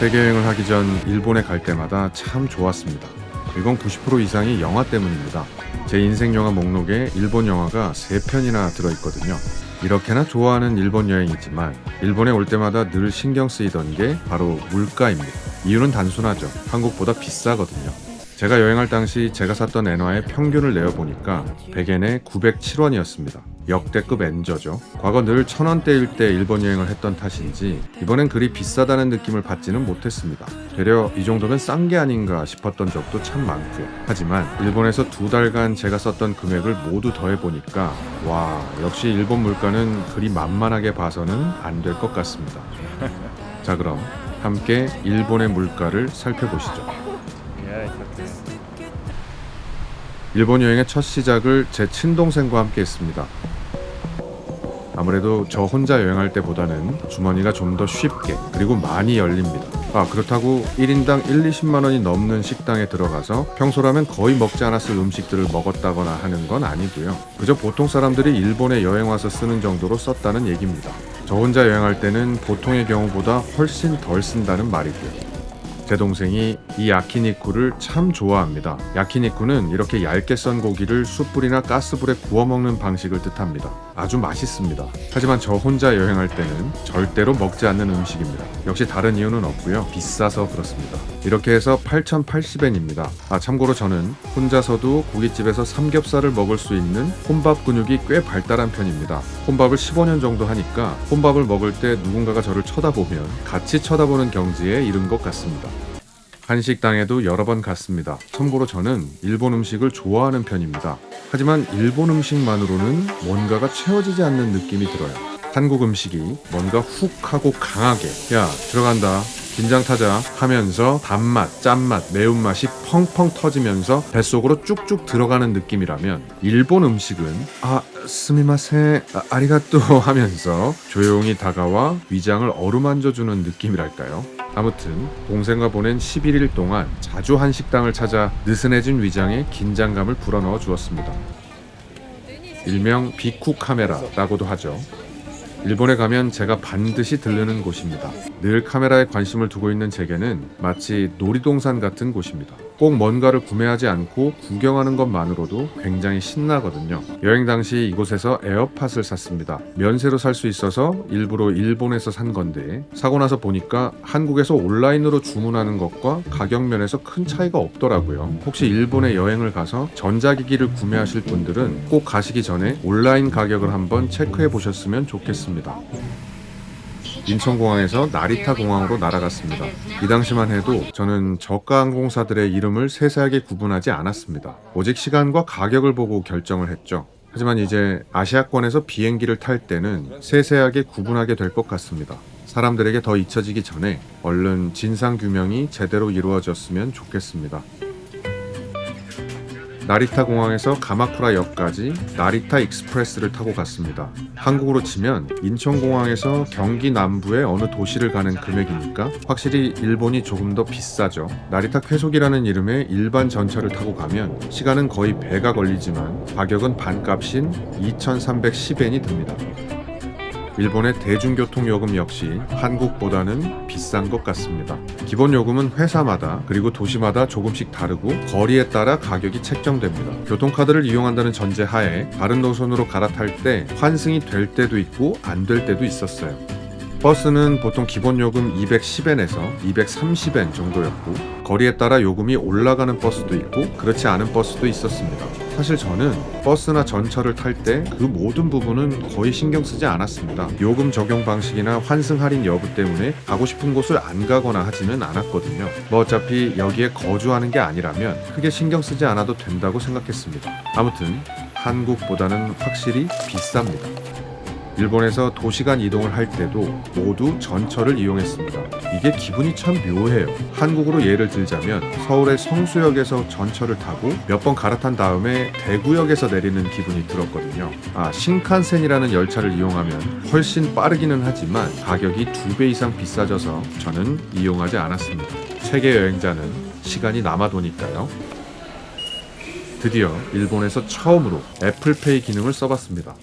세계 여행을 하기 전 일본에 갈 때마다 참 좋았습니다. 이건 90% 이상이 영화 때문입니다. 제 인생 영화 목록에 일본 영화가 3편이나 들어있거든요. 이렇게나 좋아하는 일본 여행이지만 일본에 올 때마다 늘 신경 쓰이던 게 바로 물가입니다. 이유는 단순하죠. 한국보다 비싸거든요. 제가 여행할 당시 제가 샀던 엔화의 평균을 내어보니까 100엔에 907원이었습니다. 역대급 엔저죠. 과거 늘 천원대일 때 일본 여행을 했던 탓인지 이번엔 그리 비싸다는 느낌을 받지는 못했습니다. 되려 이 정도면 싼 게 아닌가 싶었던 적도 참 많고요. 하지만 일본에서 두 달간 제가 썼던 금액을 모두 더해보니까 와 역시 일본 물가는 그리 만만하게 봐서는 안 될 것 같습니다. 자 그럼 함께 일본의 물가를 살펴보시죠. 일본 여행의 첫 시작을 제 친동생과 함께 했습니다. 아무래도 저 혼자 여행할 때보다는 주머니가 좀 더 쉽게 그리고 많이 열립니다. 아 그렇다고 1인당 1, 20만 원이 넘는 식당에 들어가서 평소라면 거의 먹지 않았을 음식들을 먹었다거나 하는 건 아니고요. 그저 보통 사람들이 일본에 여행 와서 쓰는 정도로 썼다는 얘기입니다. 저 혼자 여행할 때는 보통의 경우보다 훨씬 덜 쓴다는 말이고요. 제 동생이 이 야키니쿠를 참 좋아합니다. 야키니쿠는 이렇게 얇게 썬 고기를 숯불이나 가스불에 구워 먹는 방식을 뜻합니다. 아주 맛있습니다. 하지만 저 혼자 여행할 때는 절대로 먹지 않는 음식입니다. 역시 다른 이유는 없고요. 비싸서 그렇습니다. 이렇게 해서 8,080엔입니다. 아 참고로 저는 혼자서도 고깃집에서 삼겹살을 먹을 수 있는 혼밥 근육이 꽤 발달한 편입니다. 혼밥을 15년 정도 하니까 혼밥을 먹을 때 누군가가 저를 쳐다보면 같이 쳐다보는 경지에 이른 것 같습니다. 한식당에도 여러 번 갔습니다. 참고로 저는 일본 음식을 좋아하는 편입니다. 하지만 일본 음식만으로는 뭔가가 채워지지 않는 느낌이 들어요. 한국 음식이 뭔가 훅 하고 강하게 야 들어간다 긴장 타자 하면서 단맛, 짠맛, 매운맛이 펑펑 터지면서 뱃속으로 쭉쭉 들어가는 느낌이라면 일본 음식은 아 스미마세 아, 아리가또 하면서 조용히 다가와 위장을 어루만져 주는 느낌이랄까요? 아무튼 동생과 보낸 11일 동안 자주 한 식당을 찾아 느슨해진 위장에 긴장감을 불어넣어 주었습니다. 일명 비쿠 카메라라고도 하죠. 일본에 가면 제가 반드시 들르는 곳입니다. 늘 카메라에 관심을 두고 있는 제게는 마치 놀이동산 같은 곳입니다. 꼭 뭔가를 구매하지 않고 구경하는 것만으로도 굉장히 신나거든요. 여행 당시 이곳에서 에어팟을 샀습니다. 면세로 살 수 있어서 일부러 일본에서 산 건데 사고 나서 보니까 한국에서 온라인으로 주문하는 것과 가격 면에서 큰 차이가 없더라고요. 혹시 일본에 여행을 가서 전자기기를 구매하실 분들은 꼭 가시기 전에 온라인 가격을 한번 체크해 보셨으면 좋겠습니다. 인천공항에서 나리타 공항으로 날아갔습니다. 이 당시만 해도 저는 저가 항공사들의 이름을 세세하게 구분하지 않았습니다. 오직 시간과 가격을 보고 결정을 했죠. 하지만 이제 아시아권에서 비행기를 탈 때는 세세하게 구분하게 될 것 같습니다. 사람들에게 더 잊혀지기 전에 얼른 진상 규명이 제대로 이루어졌으면 좋겠습니다. 나리타 공항에서 가마쿠라 역까지 나리타 익스프레스를 타고 갔습니다. 한국으로 치면 인천공항에서 경기 남부의 어느 도시를 가는 금액이니까 확실히 일본이 조금 더 비싸죠. 나리타 쾌속이라는 이름의 일반 전철을 타고 가면 시간은 거의 배가 걸리지만 가격은 반값인 2,310엔이 듭니다. 일본의 대중교통 요금 역시 한국보다는 비싼 것 같습니다. 기본 요금은 회사마다 그리고 도시마다 조금씩 다르고 거리에 따라 가격이 책정됩니다. 교통카드를 이용한다는 전제 하에 다른 노선으로 갈아탈 때 환승이 될 때도 있고 안 될 때도 있었어요. 버스는 보통 기본 요금 210엔에서 230엔 정도였고 거리에 따라 요금이 올라가는 버스도 있고 그렇지 않은 버스도 있었습니다. 사실 저는 버스나 전철을 탈 때 그 모든 부분은 거의 신경 쓰지 않았습니다. 요금 적용 방식이나 환승 할인 여부 때문에 가고 싶은 곳을 안 가거나 하지는 않았거든요. 뭐 어차피 여기에 거주하는 게 아니라면 크게 신경 쓰지 않아도 된다고 생각했습니다. 아무튼 한국보다는 확실히 비쌉니다. 일본에서 도시간 이동을 할 때도 모두 전철을 이용했습니다. 이게 기분이 참 묘해요. 한국으로 예를 들자면 서울의 성수역에서 전철을 타고 몇 번 갈아탄 다음에 대구역에서 내리는 기분이 들었거든요. 아, 신칸센이라는 열차를 이용하면 훨씬 빠르기는 하지만 가격이 두 배 이상 비싸져서 저는 이용하지 않았습니다. 세계 여행자는 시간이 남아도니까요. 드디어 일본에서 처음으로 애플페이 기능을 써봤습니다.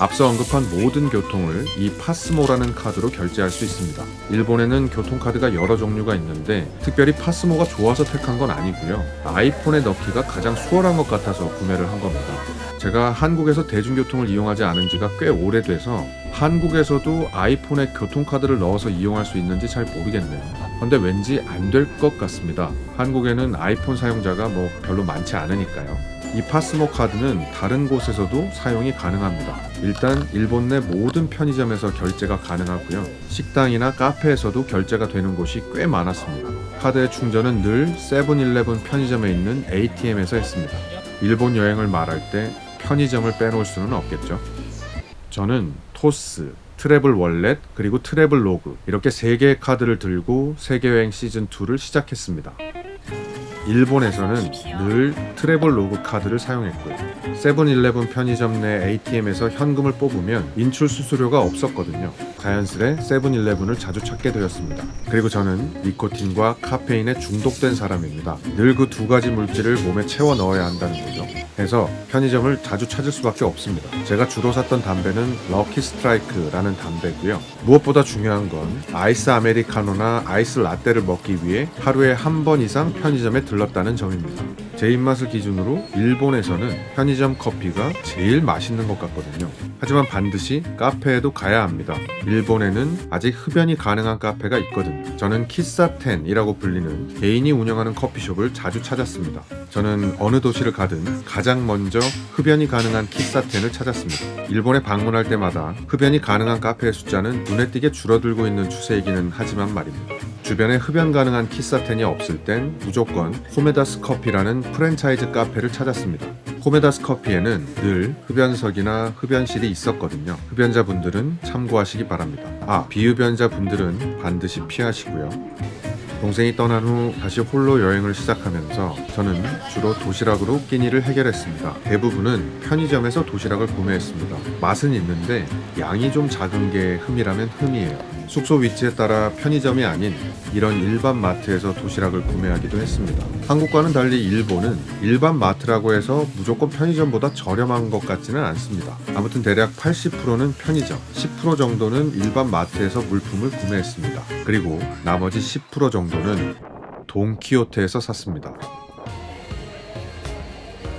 앞서 언급한 모든 교통을 이 파스모라는 카드로 결제할 수 있습니다. 일본에는 교통카드가 여러 종류가 있는데 특별히 파스모가 좋아서 택한 건 아니고요. 아이폰에 넣기가 가장 수월한 것 같아서 구매를 한 겁니다. 제가 한국에서 대중교통을 이용하지 않은 지가 꽤 오래돼서 한국에서도 아이폰에 교통카드를 넣어서 이용할 수 있는지 잘 모르겠네요. 근데 왠지 안 될 것 같습니다. 한국에는 아이폰 사용자가 뭐 별로 많지 않으니까요. 이 파스모 카드는 다른 곳에서도 사용이 가능합니다. 일단 일본 내 모든 편의점에서 결제가 가능하고요. 식당이나 카페에서도 결제가 되는 곳이 꽤 많았습니다. 카드의 충전은 늘 세븐일레븐 편의점에 있는 ATM에서 했습니다. 일본 여행을 말할 때 편의점을 빼놓을 수는 없겠죠. 저는 토스, 트래블 월렛, 그리고 트래블 로그 이렇게 세 개의 카드를 들고 세계 여행 시즌 2를 시작했습니다. 일본에서는 늘 트래블 로그 카드를 사용했고요. 세븐일레븐 편의점 내 ATM에서 현금을 뽑으면 인출 수수료가 없었거든요. 자연스레 세븐일레븐을 자주 찾게 되었습니다. 그리고 저는 니코틴과 카페인에 중독된 사람입니다. 늘 그 두 가지 물질을 몸에 채워 넣어야 한다는 거죠. 그래서 편의점을 자주 찾을 수밖에 없습니다. 제가 주로 샀던 담배는 럭키 스트라이크라는 담배고요. 무엇보다 중요한 건 아이스 아메리카노나 아이스 라떼를 먹기 위해 하루에 한 번 이상 편의점에 들렀다는 점입니다. 제 입맛을 기준으로 일본에서는 편의점 커피가 제일 맛있는 것 같거든요. 하지만 반드시 카페에도 가야 합니다. 일본에는 아직 흡연이 가능한 카페가 있거든요. 저는 키사텐이라고 불리는 개인이 운영하는 커피숍을 자주 찾았습니다. 저는 어느 도시를 가든 가장 먼저 흡연이 가능한 키사텐을 찾았습니다. 일본에 방문할 때마다 흡연이 가능한 카페의 숫자는 눈에 띄게 줄어들고 있는 추세이기는 하지만 말입니다. 주변에 흡연 가능한 키사텐이 없을 땐 무조건 호메다스 커피라는 프랜차이즈 카페를 찾았습니다. 호메다스 커피에는 늘 흡연석이나 흡연실이 있었거든요. 흡연자분들은 참고하시기 바랍니다. 아, 비흡연자분들은 반드시 피하시고요. 동생이 떠난 후 다시 홀로 여행을 시작하면서 저는 주로 도시락으로 끼니를 해결했습니다. 대부분은 편의점에서 도시락을 구매했습니다. 맛은 있는데 양이 좀 작은 게 흠이라면 흠이에요. 숙소 위치에 따라 편의점이 아닌 이런 일반 마트에서 도시락을 구매하기도 했습니다. 한국과는 달리 일본은 일반 마트라고 해서 무조건 편의점보다 저렴한 것 같지는 않습니다. 아무튼 대략 80%는 편의점, 10% 정도는 일반 마트에서 물품을 구매했습니다. 그리고 나머지 10% 정도는 돈키호테에서 샀습니다.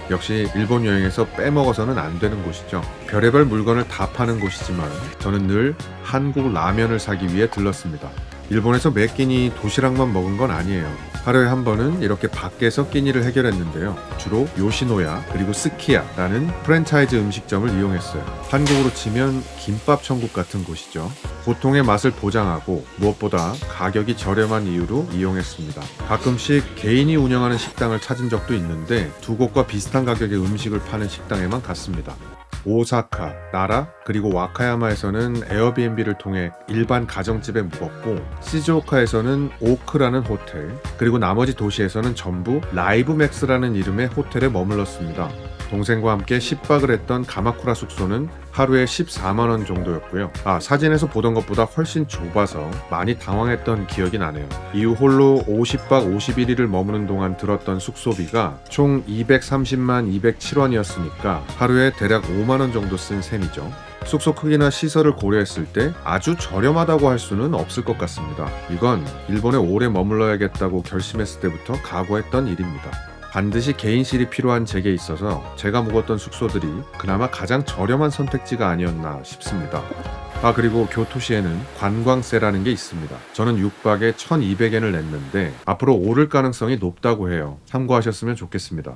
역시 일본 여행에서 빼먹어서는 안 되는 곳이죠. 별의별 물건을 다 파는 곳이지만 저는 늘 한국 라면을 사기 위해 들렀습니다. 일본에서 매 끼니 도시락만 먹은 건 아니에요. 하루에 한 번은 이렇게 밖에서 끼니를 해결했는데요. 주로 요시노야 그리고 스키야라는 프랜차이즈 음식점을 이용했어요. 한국으로 치면 김밥 천국 같은 곳이죠. 보통의 맛을 보장하고 무엇보다 가격이 저렴한 이유로 이용했습니다. 가끔씩 개인이 운영하는 식당을 찾은 적도 있는데 두 곳과 비슷한 가격의 음식을 파는 식당에만 갔습니다. 오사카, 나라, 그리고 와카야마에서는 에어비앤비를 통해 일반 가정집에 묵었고 시즈오카에서는 오크라는 호텔, 그리고 나머지 도시에서는 전부 라이브맥스라는 이름의 호텔에 머물렀습니다. 동생과 함께 10박을 했던 가마쿠라 숙소는 하루에 14만 원 정도였고요. 아, 사진에서 보던 것보다 훨씬 좁아서 많이 당황했던 기억이 나네요. 이후 홀로 50박 51일을 머무는 동안 들었던 숙소비가 총 230만 207원이었으니까 하루에 대략 5만 원 정도 쓴 셈이죠. 숙소 크기나 시설을 고려했을 때 아주 저렴하다고 할 수는 없을 것 같습니다. 이건 일본에 오래 머물러야겠다고 결심했을 때부터 각오했던 일입니다. 반드시 개인실이 필요한 제게 있어서 제가 묵었던 숙소들이 그나마 가장 저렴한 선택지가 아니었나 싶습니다. 아 그리고 교토시에는 관광세라는 게 있습니다. 저는 6박에 1,200엔을 냈는데 앞으로 오를 가능성이 높다고 해요. 참고하셨으면 좋겠습니다.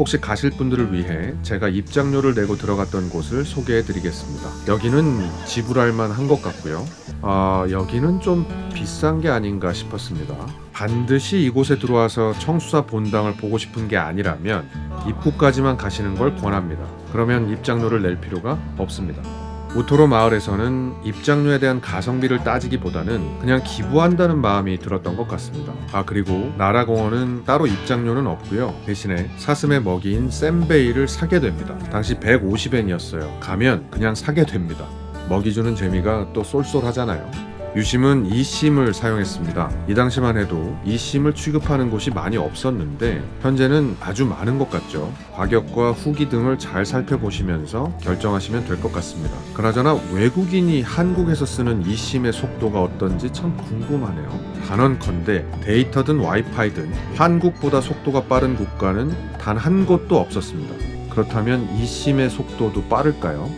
혹시 가실 분들을 위해 제가 입장료를 내고 들어갔던 곳을 소개해 드리겠습니다. 여기는 지불할 만한 것 같고요. 아, 여기는 좀 비싼 게 아닌가 싶었습니다. 반드시 이곳에 들어와서 청수사 본당을 보고 싶은 게 아니라면 입구까지만 가시는 걸 권합니다. 그러면 입장료를 낼 필요가 없습니다. 우토로 마을에서는 입장료에 대한 가성비를 따지기보다는 그냥 기부한다는 마음이 들었던 것 같습니다. 아 그리고 나라공원은 따로 입장료는 없고요. 대신에 사슴의 먹이인 샌베이를 사게 됩니다. 당시 150엔이었어요. 가면 그냥 사게 됩니다. 먹이 주는 재미가 또 쏠쏠하잖아요. 유심은 이심을 사용했습니다. 이 당시만 해도 이심을 취급하는 곳이 많이 없었는데 현재는 아주 많은 것 같죠. 가격과 후기 등을 잘 살펴보시면서 결정하시면 될 것 같습니다. 그나저나 외국인이 한국에서 쓰는 이심의 속도가 어떤지 참 궁금하네요. 단언컨대 데이터든 와이파이든 한국보다 속도가 빠른 국가는 단 한 곳도 없었습니다. 그렇다면 이심의 속도도 빠를까요?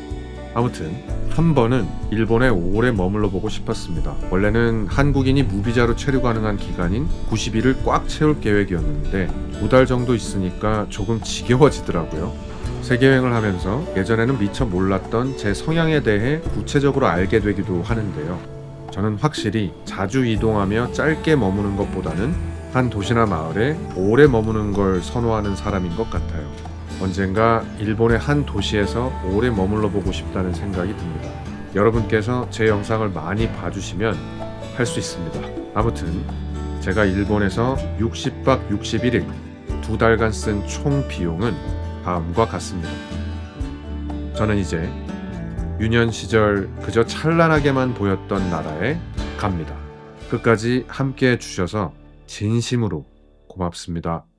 아무튼 한 번은 일본에 오래 머물러 보고 싶었습니다. 원래는 한국인이 무비자로 체류 가능한 기간인 90일을 꽉 채울 계획이었는데 두 달 정도 있으니까 조금 지겨워지더라고요. 세계여행을 하면서 예전에는 미처 몰랐던 제 성향에 대해 구체적으로 알게 되기도 하는데요. 저는 확실히 자주 이동하며 짧게 머무는 것보다는 한 도시나 마을에 오래 머무는 걸 선호하는 사람인 것 같아요. 언젠가 일본의 한 도시에서 오래 머물러 보고 싶다는 생각이 듭니다. 여러분께서 제 영상을 많이 봐주시면 할 수 있습니다. 아무튼 제가 일본에서 60박 61일 두 달간 쓴 총 비용은 다음과 같습니다. 저는 이제 유년 시절 그저 찬란하게만 보였던 나라에 갑니다. 끝까지 함께 해주셔서 진심으로 고맙습니다.